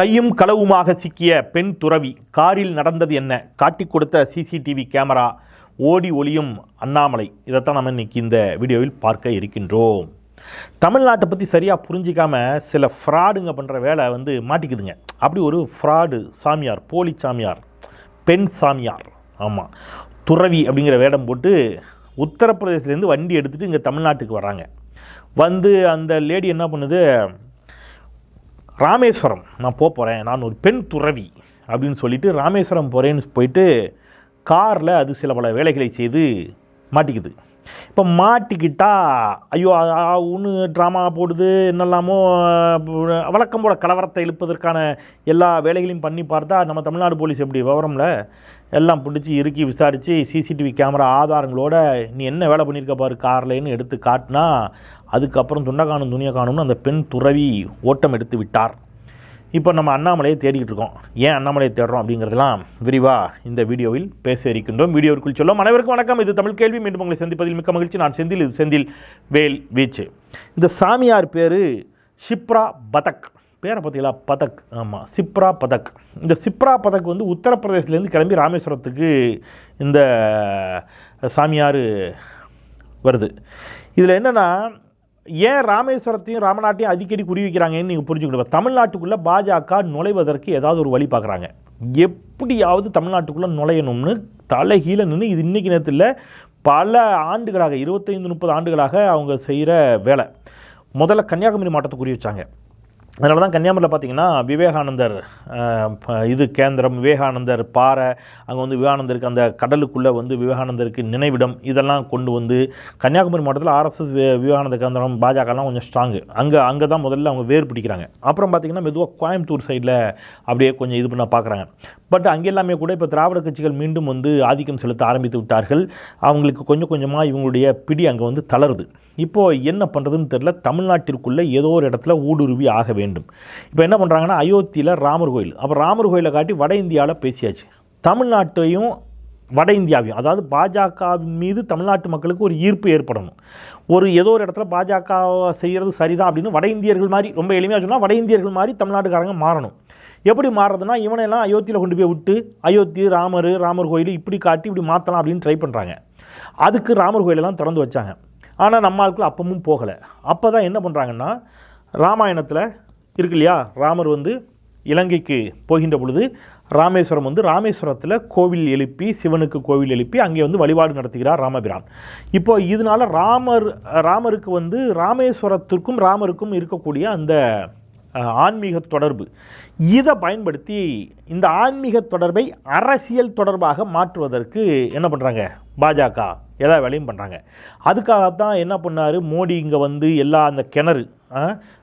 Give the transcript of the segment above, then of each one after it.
கையும் களவுமாக சிக்கிய பெண் துறவி காரில் நடந்தது என்ன? காட்டி கொடுத்த சிசிடிவி கேமரா ஓடி ஒளியும் அண்ணாமலை. இதைத்தான் நம்ம இன்னைக்கு இந்த வீடியோவில் பார்க்க இருக்கின்றோம். தமிழ்நாட்டை பற்றி சரியாக புரிஞ்சிக்காமல் சில ஃப்ராடுங்க பண்ணுற வேலை வந்து மாட்டிக்குதுங்க. அப்படி ஒரு ஃப்ராடு சாமியார் போலி சாமியார் பெண் சாமியார். ஆமாம் துறவி அப்படிங்கிற வேடம் போட்டு உத்தரப்பிரதேசத்துலேருந்து வண்டி எடுத்துகிட்டு இங்கே தமிழ்நாட்டுக்கு வராங்க. வந்து அந்த லேடி என்ன பண்ணுது? ராமேஸ்வரம் நான் போக போகிறேன் நான் ஒரு பெண் துறவி அப்படின்னு சொல்லிட்டு ராமேஸ்வரம் போகிறேன்னு போயிட்டு காரில் அது சில பல வேலைகளை செய்து மாட்டிக்குது. இப்போ மாட்டிக்கிட்டா ஐயோ ஒன்று ட்ராமா போடுது என்னெல்லாமோ வழக்கம் போல கலவரத்தை இழுப்பதற்கான எல்லா வேலைகளையும் பண்ணி பார்த்தா நம்ம தமிழ்நாடு போலீஸ் எப்படி விவரம்ல? எல்லாம் பிடிச்சி இறுக்கி விசாரித்து சிசிடிவி கேமரா ஆதாரங்களோட நீ என்ன வேலை பண்ணியிருக்க பாரு கார்லேன்னு எடுத்து காட்டினா அதுக்கப்புறம் துண்டை காணும் துணியை காணும்னு அந்த பெண் துறவி ஓட்டம் எடுத்து விட்டார். இப்போ நம்ம அண்ணாமலையை தேடிக்கிட்டு இருக்கோம். ஏன் அண்ணாமலையை தேடுறோம் அப்படிங்கிறதெல்லாம் விரிவாக இந்த வீடியோவில் பேச இருக்கின்றோம். வீடியோவிற்குள் சொல்லும் அனைவருக்கும் வணக்கம். இது தமிழ் கேள்வி. மீண்டும் உங்களை சந்திப்பதில் மிக்க மகிழ்ச்சி. நான் செந்தில். இது செந்தில் வேல் வீச்சு. இந்த சாமியார் பேர் ஷிப்ரா பதக். பேரை பார்த்தீங்களா? பதக். ஆமாம் சிப்ரா பதக். இந்த சிப்ரா பதக் வந்து உத்தரப்பிரதேசத்துலேருந்து கிளம்பி ராமேஸ்வரத்துக்கு இந்த சாமியார் வருது. இதில் என்னென்னா ஏன் ராமேஸ்வரத்தையும் ராமநாட்டையும் அடிக்கடி குறி வைக்கிறாங்கன்னு நீங்கள் புரிஞ்சுக்கணும். தமிழ்நாட்டுக்குள்ளே பாஜக நுழைவதற்கு ஏதாவது ஒரு வழி பார்க்குறாங்க. எப்படியாவது தமிழ்நாட்டுக்குள்ளே நுழையணும்னு தலைகீழ நின்று இது இன்றைக்கி நேரத்தில் பல ஆண்டுகளாக இருபத்தைந்து முப்பது ஆண்டுகளாக அவங்க செய்கிற வேலை. முதல்ல கன்னியாகுமரி மாவட்டத்தை குறி வச்சாங்க. அதனால தான் கன்னியாகுமரியில் பார்த்தீங்கன்னா விவேகானந்தர் இது கேந்திரம் விவேகானந்தர் பாறை அங்கே வந்து விவேகானந்தருக்கு அந்த கடலுக்குள்ளே வந்து விவேகானந்தருக்கு நினைவிடம் இதெல்லாம் கொண்டு வந்து கன்னியாகுமரி மாவட்டத்தில் ஆர்எஸ்எஸ் விவேகானந்த கேந்திரம் பாஜகலாம் கொஞ்சம் ஸ்ட்ராங்கு அங்கே அங்கே தான் முதல்ல அவங்க வேர் பிடிக்கிறாங்க. அப்புறம் பார்த்திங்கன்னா மெதுவாக கோயம்புத்தூர் சைடில் அப்படியே கொஞ்சம் இது பண்ண பார்க்குறாங்க பட் அங்கே எல்லாமே கூட இப்போ திராவிட கட்சிகள் மீண்டும் வந்து ஆதிக்கம் செலுத்த ஆரம்பித்து விட்டார்கள். அவங்களுக்கு கொஞ்சம் கொஞ்சமாக இவங்களுடைய பிடி அங்கே வந்து தளருது. இப்போது என்ன பண்ணுறதுன்னு தெரில தமிழ்நாட்டிற்குள்ளே ஏதோ ஒரு இடத்துல ஊடுருவி ஆக வேண்டும். இப்போ என்ன பண்ணுறாங்கன்னா அயோத்தியில் ராமர் கோயில். அப்போ ராமர் கோயிலை காட்டி வட இந்தியாவில் பேசியாச்சு. தமிழ்நாட்டையும் வட இந்தியாவையும் அதாவது பாஜகவின் மீது தமிழ்நாட்டு மக்களுக்கு ஒரு ஈர்ப்பு ஏற்படணும். ஒரு ஏதோ ஒரு இடத்துல பாஜக செய்கிறது சரிதான் அப்படின்னு வட இந்தியர்கள் மாதிரி ரொம்ப எளிமையாக சொன்னால் வட இந்தியர்கள் மாதிரி தமிழ்நாட்டுக்காரங்க மாறணும். எப்படி மாறுறதுன்னா இவனையெல்லாம் அயோத்தியில் கொண்டு போய் விட்டு அயோத்தி ராமர் ராமர் கோயில் இப்படி காட்டி இப்படி மாற்றலாம் அப்படின்னு ட்ரை பண்ணுறாங்க அதுக்கு ராமர் கோயிலெல்லாம் திறந்து வச்சாங்க. ஆனால் நம்ம ஆட்கள் அப்பவும் போகலை. அப்போ தான் என்ன பண்ணுறாங்கன்னா ராமாயணத்தில் இருக்கு இல்லையா? ராமர் வந்து இலங்கைக்கு போகின்ற பொழுது ராமேஸ்வரம் வந்து ராமேஸ்வரத்தில் கோவில் எழுப்பி சிவனுக்கு கோவில் எழுப்பி அங்கே வந்து வழிபாடு நடத்துகிறார் ராமபிரான். இப்போ இதனால ராமர் ராமருக்கு வந்து ராமேஸ்வரத்திற்கும் ராமருக்கும் இருக்கக்கூடிய அந்த ஆன்மீக தொடர்பு. இதை பயன்படுத்தி இந்த ஆன்மீக தொடர்பை அரசியல் தொடர்பாக மாற்றுவதற்கு என்ன பண்ணுறாங்க பாஜக எல்லா வேலையும் பண்ணுறாங்க அதுக்காகத்தான் என்ன பண்ணார்? மோடி இங்கே வந்து எல்லா அந்த கிணறு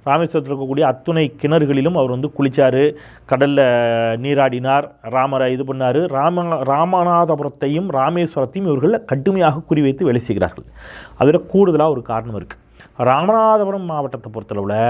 ராமேஸ்வரத்தில் இருக்கக்கூடிய அத்துணை கிணறுகளிலும் அவர் வந்து குளித்தார் கடலில் நீராடினார். ராமரை இது பண்ணார். ராம ராமநாதபுரத்தையும் ராமேஸ்வரத்தையும் இவர்கள் கடுமையாக குறிவைத்து வேலை செய்கிறார்கள். அதில் கூடுதலாக ஒரு காரணம் இருக்குது ராமநாதபுரம் மாவட்டத்தை பொறுத்தளவில்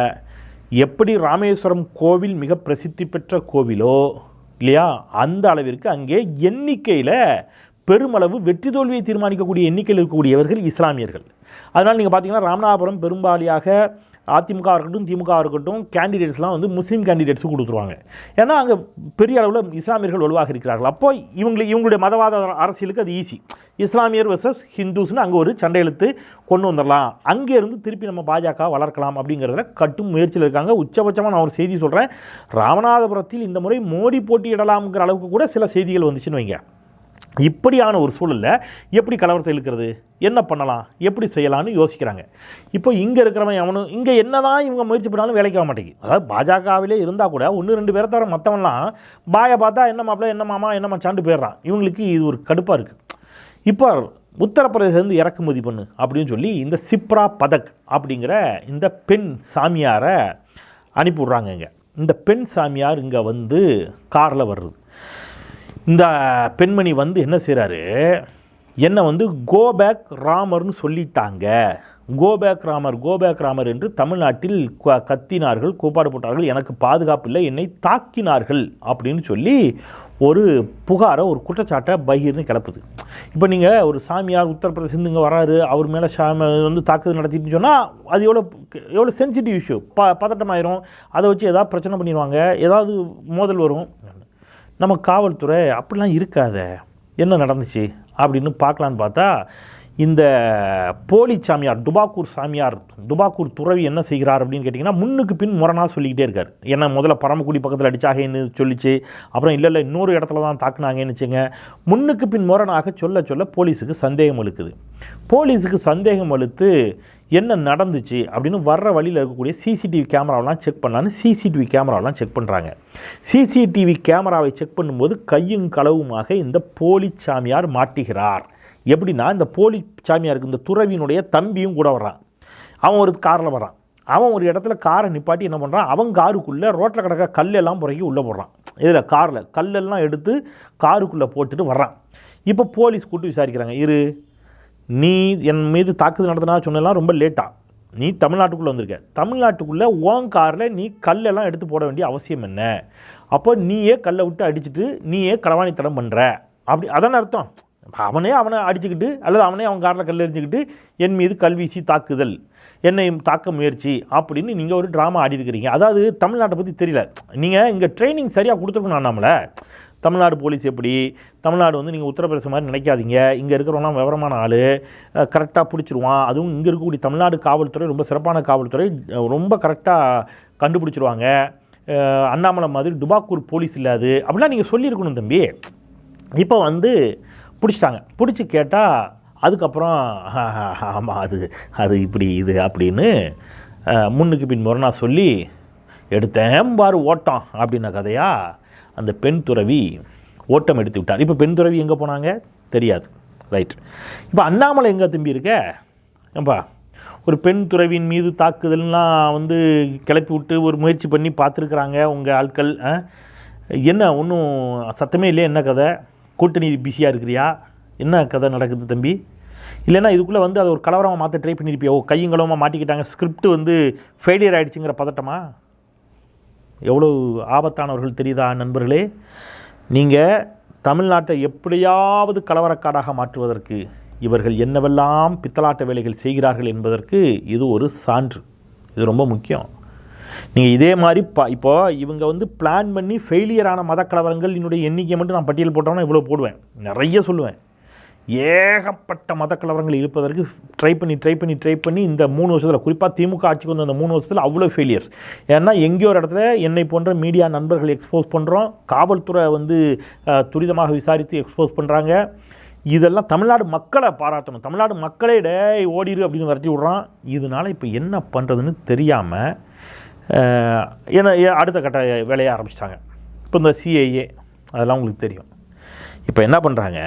எப்படி ராமேஸ்வரம் கோவில் மிக பிரசித்தி பெற்ற கோவிலோ இல்லையா? அந்த அளவிற்கு அங்கே எண்ணிக்கையில் பெருமளவு வெற்றி தோல்வியை தீர்மானிக்கக்கூடிய எண்ணிக்கையில் இருக்கக்கூடியவர்கள் இஸ்லாமியர்கள். அதனால் நீங்கள் பார்த்தீங்கன்னா ராமநாதபுரம் பெரும்பாலியாக அதிமுக இருக்கட்டும் திமுக இருக்கட்டும் கேண்டிடேட்ஸ்லாம் வந்து முஸ்லீம் கேண்டிடேட்ஸுக்கு கொடுத்துருவாங்க. ஏன்னா அங்கே பெரிய அளவில் இஸ்லாமியர்கள் வலுவாக இருக்கிறார்கள். அப்போ இவங்களை இவங்களுடைய மதவாத அரசியலுக்கு அது ஈஸி இஸ்லாமியர் வெர்சஸ் ஹிந்துஸ்னு அங்கே ஒரு சண்டை எழுத்து கொண்டு வந்துடலாம் அங்கேருந்து திருப்பி நம்ம பாஜக வளர்க்கலாம் அப்படிங்கிறதுல கட்டும் முயற்சியில் இருக்காங்க. உச்சபட்சமாக நான் ஒரு செய்தி சொல்கிறேன் ராமநாதபுரத்தில் இந்த முறை மோடி போட்டியிடலாம்ங்கிற அளவுக்கு கூட சில செய்திகள் வந்துச்சுன்னு வைங்க. இப்படியான ஒரு சூழலில் எப்படி கலவரத்தை இழுக்கிறது? என்ன பண்ணலாம்? எப்படி செய்யலாம்னு யோசிக்கிறாங்க. இப்போ இங்கே இருக்கிறவன் அவனும் இங்கே என்ன தான் இவங்க முயற்சி பண்ணாலும் வேலைக்கு ஆக மாட்டேங்குது. அதாவது பாஜகவிலே இருந்தால் கூட ஒன்று ரெண்டு பேரை தவிர மற்றவன்லாம் பாயை பார்த்தா என்ன மாப்பிள்ள என்ன மாமா என்ன மச்சாண்டு போயிடுறான். இவங்களுக்கு இது ஒரு கடுப்பாக இருக்குது இப்போ உத்தரப்பிரதேசிலேருந்து இறக்குமதி பண்ணு அப்படின்னு சொல்லி இந்த சிப்ரா பதக் அப்படிங்கிற இந்த பெண் சாமியாரை அனுப்பிவிட்றாங்க இங்கே. இந்த பெண் சாமியார் இங்கே வந்து காரில் வர்றது. இந்த பெண்மணி வந்து என்ன செய்கிறாரு என்னை வந்து கோபேக் ராமர்னு சொல்லிட்டாங்க. கோபேக் ராமர் கோபேக் ராமர் என்று தமிழ்நாட்டில் க- கத்தினார்கள் கூப்பாடு போட்டார்கள் எனக்கு பாதுகாப்பில்லை என்னை தாக்கினார்கள் அப்படின்னு சொல்லி ஒரு புகாரை ஒரு குற்றச்சாட்டை பகீர்னு கிளப்புது. இப்போ நீங்கள் ஒரு சாமியார் உத்தரப்பிரதேசம் இங்கே வராரு அவர் மேலே சாமி வந்து தாக்குதல் நடத்திட்டு சொன்னால் அது எவ்வளோ எவ்வளோ சென்சிட்டிவ் இஷ்யூ ப பதட்டமாயிரும். அதை வச்சு ஏதாவது பிரச்சனை பண்ணிடுவாங்க ஏதாவது மோதல் வரும். நம்ம காவல்துறை அப்படிலாம் இருக்காத என்ன நடந்துச்சு? அப்படின்னு பார்க்கலான்னு பார்த்தா இந்த போலி சாமியார் துபாக்கூர் சாமியார் துபாக்கூர் துறவி என்ன செய்கிறார் அப்படின்னு கேட்டிங்கன்னா முன்னுக்கு பின் முரணாக சொல்லிக்கிட்டே இருக்கார். ஏன்னா முதல்ல பரமக்குடி பக்கத்தில் அடிச்சாகன்னு சொல்லிச்சு. அப்புறம் இல்லை இல்லை இன்னொரு இடத்துல தான் தாக்குனாங்கன்னு வச்சுங்க முன்னுக்கு பின் முரணாக சொல்ல சொல்ல போலீஸுக்கு சந்தேகம் அழுக்குது போலீஸுக்கு சந்தேகம் அழுத்து என்ன நடந்துச்சு அப்படின்னு வர்ற வழியில் இருக்கக்கூடிய சிசிடிவி கேமராவெலாம் செக் பண்ணலான்னு சிசிடிவி கேமராவெலாம் செக் பண்ணுறாங்க சிசிடிவி கேமராவை செக் பண்ணும்போது கையும் களவுமாக இந்த போலி சாமியார் மாட்டுகிறார். எப்படின்னா இந்த போலி சாமியாருக்கு இந்த துறவியினுடைய தம்பியும் கூட வர்றான். அவன் ஒரு காரில் வரான் அவன் ஒரு இடத்துல காரை நிப்பாட்டி என்ன பண்ணுறான் அவன் காருக்குள்ளே ரோட்டில் கிடக்க கல்லெல்லாம் புறக்கி உள்ளே போடுறான். இதில் காரில் கல்லெல்லாம் எடுத்து காருக்குள்ளே போட்டுட்டு வர்றான். இப்போ போலீஸ் கூட்டு விசாரிக்கிறாங்க இரு நீ என் மீது தாக்குதல் நடத்தினா சொன்னலாம் ரொம்ப லேட்டாக நீ தமிழ்நாட்டுக்குள்ளே வந்திருக்க. தமிழ்நாட்டுக்குள்ளே ஓன் காரில் நீ கல்லெல்லாம் எடுத்து போட வேண்டிய அவசியம் என்ன? அப்போ நீயே கல்லை விட்டு அடிச்சிட்டு நீயே களவாணித்தனம் பண்ணுற அப்படி அதான அர்த்தம்? அவனே அவனை அடிச்சுக்கிட்டு அல்லது அவனே அவன் காரில் கல் எரிஞ்சுக்கிட்டு என் மீது கல்வீசி தாக்குதல். என்னையும் தாக்க முயற்சி. அப்படின்னு நீங்கள் ஒரு ட்ராமா ஆடி இருக்கிறீங்க அதாவது தமிழ்நாட்டை பற்றி தெரியல. நீங்கள் இங்கே ட்ரைனிங் சரியாக கொடுத்துருக்கணும் நம்மளை தமிழ்நாடு போலீஸ் எப்படி? தமிழ்நாடு வந்து நீங்கள் உத்தரப்பிரதேசம் மாதிரி நினைக்காதீங்க. இங்கே இருக்கிறவங்களாம் விவரமான ஆள். கரெக்டாக பிடிச்சிருவான். அதுவும் இங்கே இருக்கக்கூடிய தமிழ்நாடு காவல்துறை ரொம்ப சிறப்பான காவல்துறை ரொம்ப கரெக்டாக கண்டுபிடிச்சிருவாங்க. அண்ணாமலை மாதிரி டுபாக்கூர் போலீஸ் இல்லாது அப்படிலாம் நீங்கள் சொல்லியிருக்கணும் தம்பி. இப்போ வந்து பிடிச்சிட்டாங்க. பிடிச்சி கேட்டால் அதுக்கப்புறம் ஆமாம் அது அது இப்படி இது அப்படின்னு முன்னுக்கு பின் முரணா சொல்லி எடுத்தேன் பாரு ஓட்டம் அப்படின்ன கதையா அந்த பெண் துறவி ஓட்டம் எடுத்து விட்டார். இப்போ பெண் துறவி எங்கே போனாங்க? தெரியாது. ரைட் இப்போ அண்ணாமலை எங்கே திரும்பி இருக்க? ஏம்பா ஒரு பெண் துறவியின் மீது தாக்குதல்லாம் வந்து கிளப்பி விட்டு ஒரு முயற்சி பண்ணி பார்த்துருக்குறாங்க உங்கள் ஆட்கள் என்ன ஒன்றும் சத்தமே இல்லையா? என்ன கதை? கூட்டணி பிஸியாக இருக்கிறியா? என்ன கதை நடக்குது தம்பி? இல்லைன்னா இதுக்குள்ளே வந்து அதை ஒரு கலவரமாக மாற்ற ட்ரை பண்ணியிருப்பியா ஓ கையங்களவமாக மாட்டிக்கிட்டாங்க. ஸ்கிரிப்ட் வந்து ஃபெயிலியர் ஆகிடுச்சுங்கிற பதட்டமா? எவ்வளோ ஆபத்தானவர்கள் தெரியுதா நண்பர்களே? நீங்கள் தமிழ்நாட்டை எப்படியாவது கலவரக்காடாக மாற்றுவதற்கு இவர்கள் என்னவெல்லாம் பித்தலாட்ட வேலைகள் செய்கிறார்கள் என்பதற்கு இது ஒரு சான்று. இது ரொம்ப முக்கியம். நீங்கள் இதே மாதிரி ப இப்போ இவங்க வந்து பிளான் பண்ணி ஃபெயிலியரான மத கலவரங்கள் என்னுடைய எண்ணிக்கை மட்டும் நான் பட்டியல் போட்டோம்னா இவ்வளோ போடுவேன். நிறைய சொல்லுவேன். ஏகப்பட்ட மத கலவரங்கள் இருப்பதற்கு ட்ரை பண்ணி ட்ரை பண்ணி ட்ரை பண்ணி இந்த மூணு வருஷத்தில் குறிப்பாக திமுக ஆட்சிக்கு வந்த அந்த மூணு வருஷத்தில் அவ்வளோ ஃபெயிலியர்ஸ் ஏன்னா எங்கேயோ ஒரு இடத்துல என்னை போன்ற மீடியா நண்பர்கள் எக்ஸ்போஸ் பண்ணுறோம் காவல்துறை வந்து துரிதமாக விசாரித்து எக்ஸ்போஸ் பண்ணுறாங்க இதெல்லாம் தமிழ்நாடு மக்களை பாராட்டணும். தமிழ்நாடு மக்களே டே ஓடிரு அப்படின்னு வரட்டி விட்றான். இதனால் இப்போ என்ன பண்ணுறதுன்னு தெரியாமல் ஏன்னா ஏ- அடுத்த கட்ட வேலையை ஆரம்பிச்சிட்டாங்க. இப்போ இந்த சிஐஏ அதெல்லாம் உங்களுக்கு தெரியும். இப்போ என்ன பண்ணுறாங்க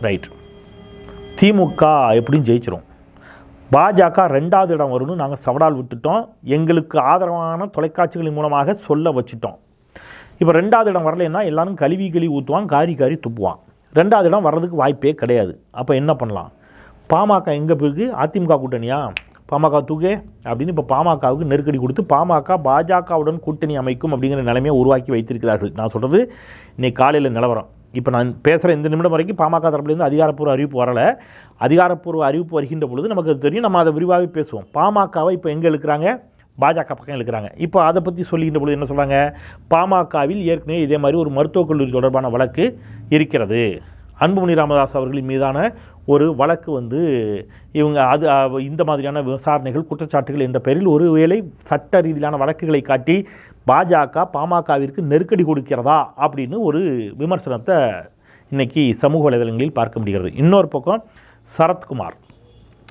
ரைட் திமுக எப்படியும் ஜெயிச்சிரும். பாஜக ரெண்டாவது இடம் வரும்னு நாங்கள் சவடால் விட்டுட்டோம். எங்களுக்கு ஆதரவான தொலைக்காட்சிகளின் மூலமாக சொல்ல வச்சுட்டோம். இப்போ ரெண்டாவது இடம் வரலைன்னா எல்லாரும் கழுவி கழுவி ஊற்றுவான் காரி காரி துப்புவான். ரெண்டாவது இடம் வர்றதுக்கு வாய்ப்பே கிடையாது. அப்போ என்ன பண்ணலாம்? பாமக எங்கே போயிருக்கு? அதிமுக கூட்டணியா? பாமக தூக்கே அப்படின்னு இப்போ பாமகவுக்கு நெருக்கடி கொடுத்து பாமக பாஜகவுடன் கூட்டணி அமைக்கும் அப்படிங்கிற நிலைமையை உருவாக்கி வைத்திருக்கிறார்கள். நான் சொல்கிறது இன்னைக்கு காலையில் நிலவரம். இப்போ நான் பேசுகிற இந்த நிமிடம் வரைக்கும் பாமக தரப்புலேருந்து அதிகாரப்பூர்வ அறிவிப்பு வரலை. அதிகாரப்பூர்வ அறிவிப்பு வருகின்ற பொழுது நமக்கு அது தெரியும். நம்ம அதை விரிவாகவே பேசுவோம். பாமகவை இப்போ எங்கே இழுக்கிறாங்க? பாஜக பக்கம் எழுக்கிறாங்க இப்போ அதை பற்றி சொல்லுகின்ற பொழுது என்ன சொல்கிறாங்க பாமகவில் ஏற்கனவே இதே மாதிரி ஒரு மருத்துவக் கல்லூரி தொடர்பான வழக்கு இருக்கிறது. அன்புமணி ராமதாஸ் அவர்களின் மீதான ஒரு வழக்கு வந்து இவங்க அது இந்த மாதிரியான விசாரணைகள் குற்றச்சாட்டுகள் என்ற பெயரில் ஒருவேளை சட்ட ரீதியிலான வழக்குகளை காட்டி பாஜக பாமகவிற்கு நெருக்கடி கொடுக்கிறதா அப்படின்னு ஒரு விமர்சனத்தை இன்றைக்கி சமூக வலைதளங்களில் பார்க்க முடிகிறது. இன்னொரு பக்கம் சரத்குமார்.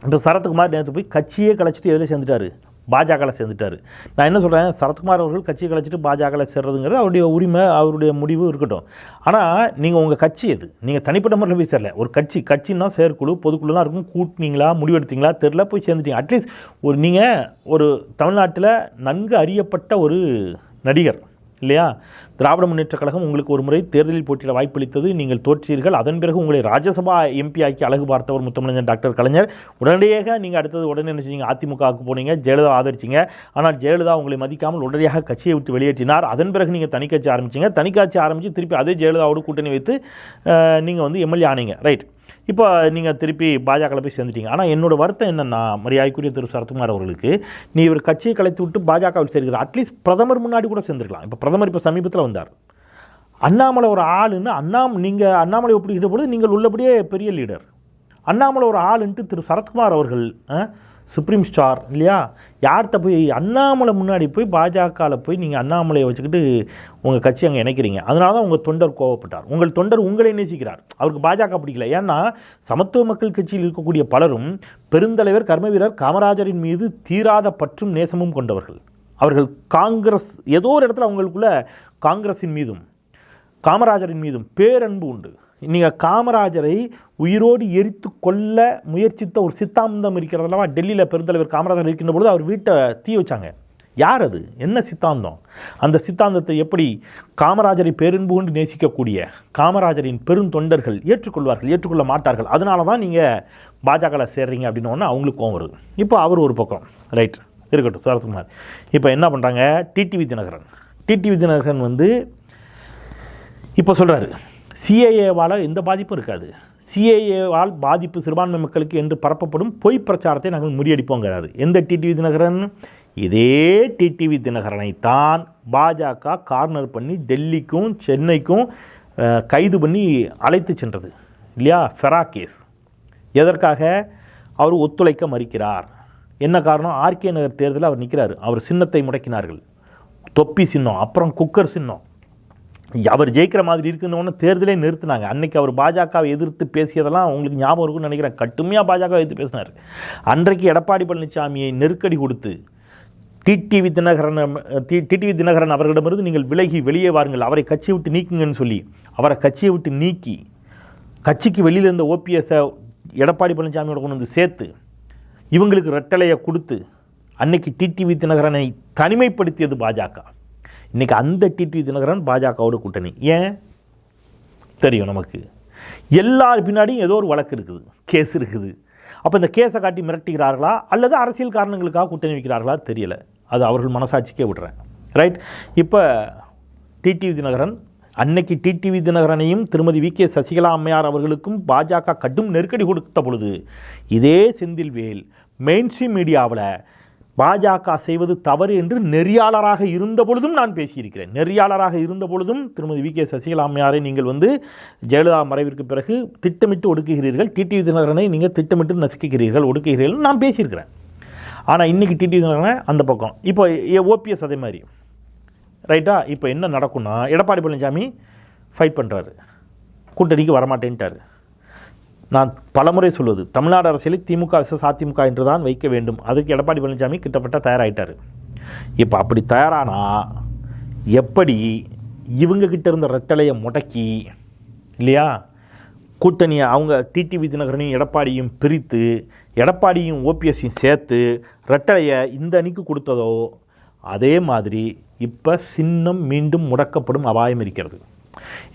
இப்போ சரத்குமார் நேற்று போய் கட்சியே கலைச்சிட்டு எதில் சேர்ந்துட்டாரு? பாஜகவில் சேர்ந்துட்டாரு. நான் என்ன சொல்கிறேன் சரத்குமார் அவர்கள் கட்சியை கலைச்சிட்டு பாஜகவில் சேர்றதுங்கிறது அவருடைய உரிமை அவருடைய முடிவு இருக்கட்டும். ஆனால் நீங்கள் உங்கள் கட்சி எது? நீங்கள் தனிப்பட்ட முறையில் போய் சேரல. ஒரு கட்சி கட்சின்னா செயற்குழு பொதுக்குழுலாம் இருக்கும். கூட்டினீங்களா முடிவெடுத்தீங்களா? தெரில போய் சேர்ந்துட்டீங்க. அட்லீஸ்ட் ஒரு நீங்கள் ஒரு தமிழ்நாட்டில் நன்கு அறியப்பட்ட ஒரு நடிகர் இல்லையா? திராவிட முன்னேற்றக் கழகம் உங்களுக்கு ஒரு முறை தேர்தலில் போட்டியிட வாய்ப்பளித்தது. நீங்கள் தோற்றீர்கள். அதன் பிறகு உங்களை ராஜ்யசபா எம்பி ஆக்கி அழகு பார்த்தவர் முத்தமிழஞ்சன் டாக்டர் கலைஞர். உடனடியாக நீங்கள் அடுத்தது உடனே என்ன செஞ்சீங்க? அதிமுகவுக்கு போனீங்க. ஜெயலலிதா ஆதரிச்சிங்க. ஆனால் ஜெயலலிதா உங்களை மதிக்காமல் உடனடியாக கட்சியை விட்டு வெளியேற்றினார். அதன் பிறகு நீங்கள் தனிக்கட்சி ஆரம்பிச்சிங்க. தனிக்காட்சி ஆரம்பித்து திருப்பி அதே ஜெயலலிதாவோடு கூட்டணி வைத்து நீங்கள் வந்து எம்எல்ஏ ஆனீங்க. ரைட் இப்போ நீங்கள் திருப்பி பாஜகவில் போய் சேர்ந்துட்டீங்க. ஆனால் என்னோடய வருத்தம் என்னென்னா மரியாதைக்குரிய திரு சரத்குமார் அவர்களுக்கு நீ இவர் கட்சியை கலைத்து விட்டு பாஜகவில் சேர்க்கிறார். அட்லீஸ்ட் பிரதமர் முன்னாடி கூட சேர்ந்துருக்கலாம். இப்போ பிரதமர் இப்போ சமீபத்தில் வந்தார். அண்ணாமலை ஒரு ஆளுன்னு அண்ணாம் நீங்கள் அண்ணாமலை ஒப்பிடுகிற பொழுது நீங்கள் உள்ளபடியே பெரிய லீடர் அண்ணாமலை ஒரு ஆளுன்ட்டு திரு சரத்குமார் அவர்கள் சுப்ரீம் ஸ்டார் இல்லையா? யார்கிட்ட போய் அண்ணாமலை முன்னாடி போய் பாஜகவில் போய் நீங்கள் அண்ணாமலையை வச்சுக்கிட்டு உங்கள் கட்சி அங்கே இணைக்கிறீங்க. அதனால தான் உங்கள் தொண்டர் கோவப்பட்டார். உங்கள் தொண்டர் உங்களை நேசிக்கிறார். அவருக்கு பாஜக பிடிக்கல. ஏன்னா சமத்துவ மக்கள் கட்சியில் இருக்கக்கூடிய பலரும் பெருந்தலைவர் கர்ம வீரர் காமராஜரின் மீது தீராத பற்றும் நேசமும் கொண்டவர்கள். அவர்கள் காங்கிரஸ் ஏதோ ஒரு இடத்துல அவங்களுக்குள்ள காங்கிரஸின் மீதும் காமராஜரின் மீதும் பேரன்பு உண்டு. நீங்கள் காமராஜரை உயிரோடு எரித்து கொல்ல முயற்சித்த ஒரு சித்தாந்தம் இருக்கிறதல்லவா டெல்லியில் பெருந்தலைவர் காமராஜர் இருக்கின்ற பொழுது அவர் வீட்டை தீ வச்சாங்க. யார் அது? என்ன சித்தாந்தம்? அந்த சித்தாந்தத்தை எப்படி காமராஜரை பேரன்பு கொண்டு நேசிக்கக்கூடிய காமராஜரின் பெருந்தொண்டர்கள் ஏற்றுக்கொள்வார்கள் ஏற்றுக்கொள்ள மாட்டார்கள்? அதனால தான் நீங்கள் பாஜகவில் சேர்றீங்க அப்படின்னு ஒன்று அவங்களுக்கு கோவம் வருது. இப்போ அவர் ஒரு பக்கம். ரைட். இருக்கட்டும் சரத்குமார் இப்போ என்ன பண்ணுறாங்க டிடிவி தினகரன். டிடிவி தினகரன் வந்து இப்போ சொல்கிறாரு சிஏஏவால் எந்த பாதிப்பும் இருக்காது. சிஏஏவால் பாதிப்பு சிறுபான்மை மக்களுக்கு என்று பரப்பப்படும் பொய் பிரச்சாரத்தை நாங்கள் முறியடிப்போங்கிறாரு. எந்த டிடிவி தினகரன்? இதே டிடிவி தினகரனை தான் பாஜக கார்னர் பண்ணி டெல்லிக்கும் சென்னைக்கும் கைது பண்ணி அழைத்து சென்றது. இல்லையா? FERA case. எதற்காக? அவர் ஒத்துழைக்க மறுக்கிறார். என்ன காரணம்? ஆர்கே நகர் தேர்தலில் அவர் நிற்கிறார். அவர் சின்னத்தை முடக்கினார்கள். தொப்பி சின்னம் அப்புறம் குக்கர் சின்னம். அவர் ஜெயிக்கிற மாதிரி இருக்குன்னு தேர்தலே நிறுத்தினாங்க. அன்றைக்கி அவர் பாஜகவை எதிர்த்து பேசியதெல்லாம் உங்களுக்கு ஞாபகம் இருக்கும்னு நினைக்கிறேன். கட்டுமையாக பாஜகவை எதிர்த்து பேசினார். அன்றைக்கு எடப்பாடி பழனிசாமியை நெருக்கடி கொடுத்து TTV Dhinakaran T TTV Dhinakaran அவர்களிடமிருந்து நீங்கள் விலகி வெளியே வாருங்கள். அவரை கட்சியை விட்டு நீக்குங்கன்னு சொல்லி அவரை கட்சியை விட்டு நீக்கி கட்சிக்கு வெளியில் இருந்த ஓபிஎஸ்ஸை எடப்பாடி பழனிசாமியோட கொண்டு வந்து சேர்த்து இவங்களுக்கு ரெட்டலையை கொடுத்து அன்னைக்கு டிடிவி தினகரனை தனிமைப்படுத்தியது பாஜக. இன்றைக்கி அந்த டிடிவி தினகரன் பாஜகவோட கூட்டணி. ஏன்? தெரியும் நமக்கு. எல்லார் பின்னாடியும் ஏதோ ஒரு வழக்கு இருக்குது. கேஸ் இருக்குது. அப்போ இந்த கேஸை காட்டி மிரட்டுகிறார்களா? அல்லது அரசியல் காரணங்களுக்காக கூட்டணி வைக்கிறார்களா? தெரியலை. அது அவர்கள் மனசாட்சிக்கே விடுறேன். ரைட் இப்போ டிடிவி தினகரன் அன்னைக்கு டிடிவி தினகரனையும் திருமதி வி. கே. சசிகலா அம்மையார் அவர்களுக்கும் பாஜக கடும் நெருக்கடி கொடுத்த பொழுது இதே செந்தில்வேல் மெயின்ஸ்ட்ரீம் மீடியாவில் பாஜக செய்வது தவறு என்று நெறியாளராக இருந்த பொழுதும் நான் பேசியிருக்கிறேன். நெறியாளராக இருந்த பொழுதும் திருமதி வி கே சசிகலா அம்மையாரை நீங்கள் வந்து ஜெயலலிதா மறைவிற்கு பிறகு திட்டமிட்டு ஒடுக்குகிறீர்கள். டிடிவி தினகரனை நீங்கள் திட்டமிட்டு நசுக்குகிறீர்கள் ஒடுக்குகிறீர்கள் நான் பேசியிருக்கிறேன். ஆனால் இன்றைக்கி டிடிவி தினகரன் அந்த பக்கம். இப்போ ஓபிஎஸ் அதே மாதிரி. ரைட்டா? இப்போ என்ன நடக்கும்னா எடப்பாடி பழனிசாமி ஃபைட் பண்ணுறாரு கூட்டணிக்கு வரமாட்டேன்ட்டார். நான் பலமுறை சொல்வது தமிழ்நாடு அரசியலில் திமுக விசஸ் அதிமுக என்று தான் வைக்க வேண்டும். அதுக்கு எடப்பாடி பழனிசாமி கிட்டத்தட்ட தயாராகிட்டார் இப்போ அப்படி தயாரானா? எப்படி இவங்கக்கிட்ட இருந்த ரெட்டலையை முடக்கி இல்லையா? கூட்டணியை அவங்க டிடிவி தினகரனையும் எடப்பாடியும் பிரித்து எடப்பாடியும் ஓபிஎஸ்ஸையும் சேர்த்து ரெட்டலையை இந்த அணிக்கு கொடுத்ததோ அதே மாதிரி இப்போ சின்னம் மீண்டும் முடக்கப்படும் அபாயம் இருக்கிறது.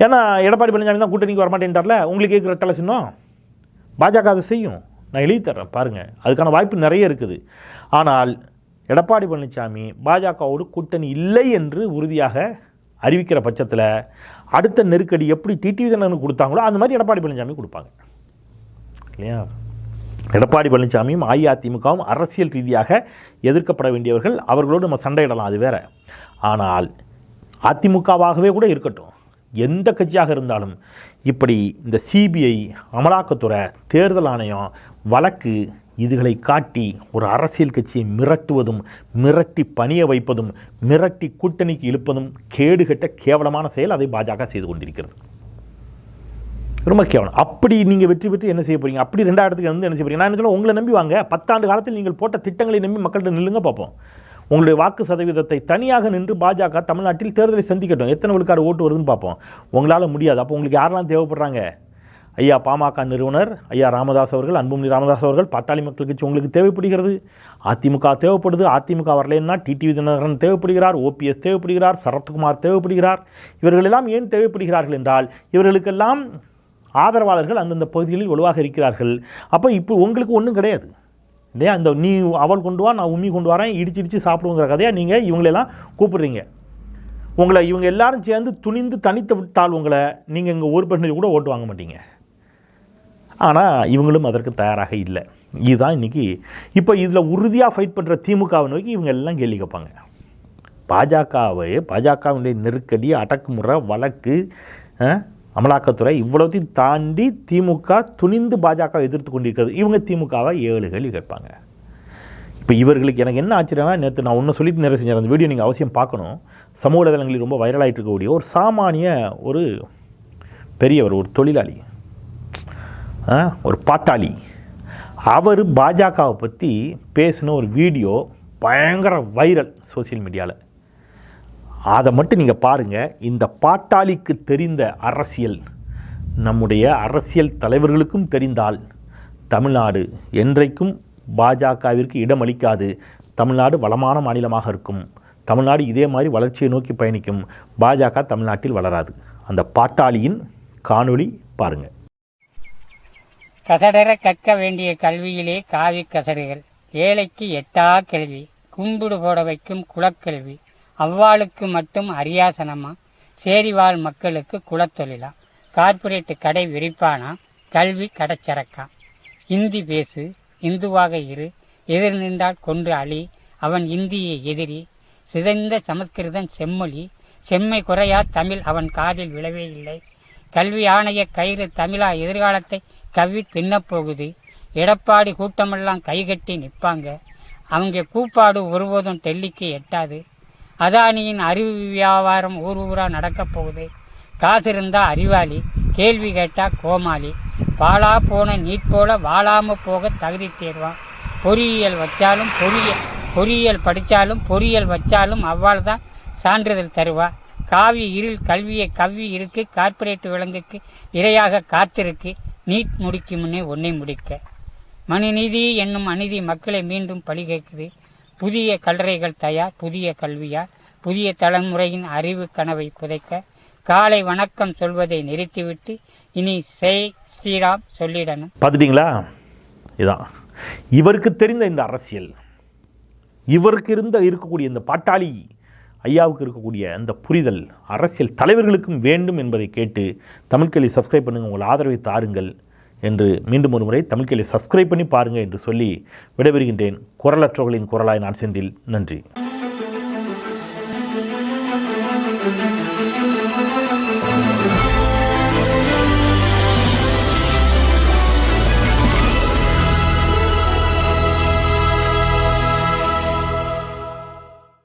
ஏன்னா எடப்பாடி பழனிசாமி தான் கூட்டணிக்கு வரமாட்டேன்ட்டார்ல? உங்களுக்கு கேட்குற ரெட்டலை சின்னம்? பாஜக அதை செய்யும். நான் எழுதி தர்றேன் பாருங்கள் அதுக்கான வாய்ப்பு நிறைய இருக்குது. ஆனால் எடப்பாடி பழனிசாமி பாஜகவோடு கூட்டணி இல்லை என்று உறுதியாக அறிவிக்கிற பட்சத்தில் அடுத்த நெருக்கடி எப்படி டிடிவி தினகரனுக்கு கொடுத்தாங்களோ அந்த மாதிரி எடப்பாடி பழனிசாமி கொடுப்பாங்க. இல்லையா? எடப்பாடி பழனிசாமியும் அஇஅதிமுகவும் அரசியல் ரீதியாக எதிர்க்கப்பட வேண்டியவர்கள் அவர்களோடு நம்ம சண்டையிடலாம் அது வேற. ஆனால் அதிமுகவாகவே கூட இருக்கட்டும். எந்த கட்சியாக இருந்தாலும் இப்படி இந்த சிபிஐ அமலாக்கத்துறை தேர்தல் ஆணையம் வழக்கு இதுகளை காட்டி ஒரு அரசியல் கட்சியை மிரட்டுவதும் மிரட்டி பணிய வைப்பதும் மிரட்டி கூட்டணிக்கு இழுப்பதும் கேடுகட்ட கேவலமான செயல் அதை பாஜக செய்து கொண்டிருக்கிறது. ரொம்ப கேவலம். அப்படி நீங்கள் வெற்றி பெற்று என்ன செய்ய போகிறீங்க அப்படி ரெண்டாயிரத்துக்கு வந்து என்ன செய்ய போகிறீங்க நான் என்ன சொல்ல உங்களை நம்பி வாங்க. பத்தாண்டு காலத்தில் நீங்கள் போட்ட திட்டங்களை நம்பி மக்கள்கிட்ட நில்லுங்க பார்ப்போம். உங்களுடைய வாக்கு சதவீதத்தை தனியாக நின்று பாஜக தமிழ்நாட்டில் தேர்தலை சந்திக்கட்டும். எத்தனை விழுக்காடு ஓட்டு வருதுன்னு பார்ப்போம். உங்களால் முடியாது. அப்போ உங்களுக்கு யாரெல்லாம் தேவைப்படுறாங்க? ஐயா பாமக நிறுவனர் ஐயா ராமதாஸ் அவர்கள் அன்புமணி ராமதாஸ் அவர்கள் பாட்டாளி மக்கள் கட்சி உங்களுக்கு தேவைப்படுகிறது. அதிமுக தேவைப்படுது. அதிமுக வரலைன்னா டிடிவி தினகரன் தேவைப்படுகிறார் ஓபிஎஸ் தேவைப்படுகிறார் சரத்குமார் தேவைப்படுகிறார். இவர்களெல்லாம் ஏன் தேவைப்படுகிறார்கள் என்றால் இவர்களுக்கெல்லாம் ஆதரவாளர்கள் அந்தந்த பகுதிகளில் வலுவாக இருக்கிறார்கள். அப்போ இப்போ உங்களுக்கு ஒன்றும் கிடையாது. இல்லையா இந்த நீ அவள் கொண்டு வா நான் உம்மி கொண்டு வரேன் இடிச்சு இடிச்சு சாப்பிடுங்கிற கதையாக நீங்கள் இவங்களெல்லாம் கூப்பிடுறீங்க. உங்களை இவங்க எல்லாரும் சேர்ந்து துணிந்து தனித்து விட்டால் உங்களை நீங்கள் இங்கே ஒரு பெர்சன்டேஜ் கூட ஓட்டு வாங்க மாட்டீங்க. ஆனால் இவங்களும் அதற்கு தயாராக இல்லை. இதுதான் இன்றைக்கி இப்போ இதில் உறுதியாக ஃபைட் பண்ணுற திமுகவை நோக்கி இவங்க எல்லாம் கேள்வி கேட்பாங்க. பாஜகவை பாஜகவினுடைய நெருக்கடி அடக்குமுறை வழக்கு அமலாக்கத்துறை இவ்வளோத்தையும் தாண்டி திமுக துணிந்து பாஜக எதிர்த்து கொண்டிருக்கிறது. இவங்க திமுகவை ஏழு கேள்வி கேட்பாங்க இப்போ இவர்களுக்கு எனக்கு என்ன ஆச்சரியம்னா நேற்று நான் ஒன்று சொல்லிட்டு நிறைய செஞ்சேன். அந்த வீடியோ நீங்கள் அவசியம் பார்க்கணும். சமூக வலைதளங்களில் ரொம்ப வைரலாகிட்டு இருக்கக்கூடிய ஒரு சாமானிய ஒரு பெரியவர் ஒரு தொழிலாளி ஒரு பாட்டாளி. அவர் பாஜகவை பற்றி பேசின ஒரு வீடியோ பயங்கர வைரல் சோஷியல் மீடியாவில் அதை மட்டும் நீங்கள் பாருங்கள் இந்த பாட்டாளிக்கு தெரிந்த அரசியல் நம்முடைய அரசியல் தலைவர்களுக்கும் தெரிந்தால் தமிழ்நாடு என்றைக்கும் பாஜகவிற்கு இடம் அளிக்காது. தமிழ்நாடு வளமான மாநிலமாக இருக்கும். தமிழ்நாடு இதே மாதிரி வளர்ச்சியை நோக்கி பயணிக்கும். பாஜக தமிழ்நாட்டில் வளராது. அந்த பாட்டாளியின் காணொளி பாருங்கள் கசடர கற்க வேண்டிய கல்வியிலே காவி கசடுகள். ஏழைக்கு எட்டா கேள்வி கும்பிடு போட வைக்கும் குலக்கல்வி. அவ்வாளுக்கு மட்டும் அரியாசனமா? சேரிவாழ் மக்களுக்கு குலத்தொழிலா? கார்ப்பரேட் கடை விரிப்பானா? கல்வி கடைச்சரக்கா? இந்தி பேசு இந்துவாக இரு. எதிர் நின்றால் கொன்று அழி. அவன் இந்திய எதிரி. சிதைந்த சமஸ்கிருதம் செம்மொழி. செம்மை குறையா தமிழ் அவன் காதில் விழவே இல்லை. கல்வி ஆணைய கயிறு தமிழா எதிர்காலத்தை கவ்வி தின்னப்போகுது எடப்பாடி கூட்டமெல்லாம் கைகட்டி நிற்பாங்க. அவங்க கூப்பாடு ஒருபோதும் டெல்லிக்கு எட்டாது. அதானியின் அறிவு வியாபாரம் ஊர் ஊராக நடக்கப் போகுது. காசு இருந்தால் அறிவாளி கேள்வி கேட்டால் கோமாளி. பாலா போன நீட் போல வாழாமல் போக தகுதி தேர்வான் பொறியியல் வச்சாலும் பொறியியல் பொறியியல் படித்தாலும் பொறியியல் வச்சாலும் அவ்வாள் தான் சான்றிதழ் தருவா. காவி இருள் கல்வியை கவ்வி இருக்கு கார்ப்பரேட் விலங்குக்கு இரையாக காத்திருக்கு. நீட் முடிக்கும் முன்னே ஒன்னை முடிக்க. மனுநீதி என்னும் அநீதி மக்களை மீண்டும் பழி கேட்குது. புதிய கல்லறைகள் தயார் புதிய கல்வியார் புதிய தலைமுறையின் அறிவு கனவை புதைக்க காலை வணக்கம் சொல்வதை நிறுத்திவிட்டு இனி செய் ஸ்ரீராம் சொல்லிடணும். பார்த்துட்டிங்களா? இதான் இவருக்கு தெரிந்த இந்த அரசியல் இவருக்கு இருந்த இருக்கக்கூடிய இந்த பாட்டாளி ஐயாவுக்கு இருக்கக்கூடிய அந்த புரிதல் அரசியல் தலைவர்களுக்கும் வேண்டும் என்பதை கேட்டு தமிழ்கல்வி சப்ஸ்கிரைப் பண்ணுங்கள் உங்கள் ஆதரவை தாருங்கள் என்று மீண்டும் ஒரு முறை தமிழ்கையிலே சப்ஸ்கிரைப் பண்ணி பாருங்கள் என்று சொல்லி விடைபெறுகின்றேன். குரலற்றவர்களின் குரலாய் நான் செந்தில். நன்றி.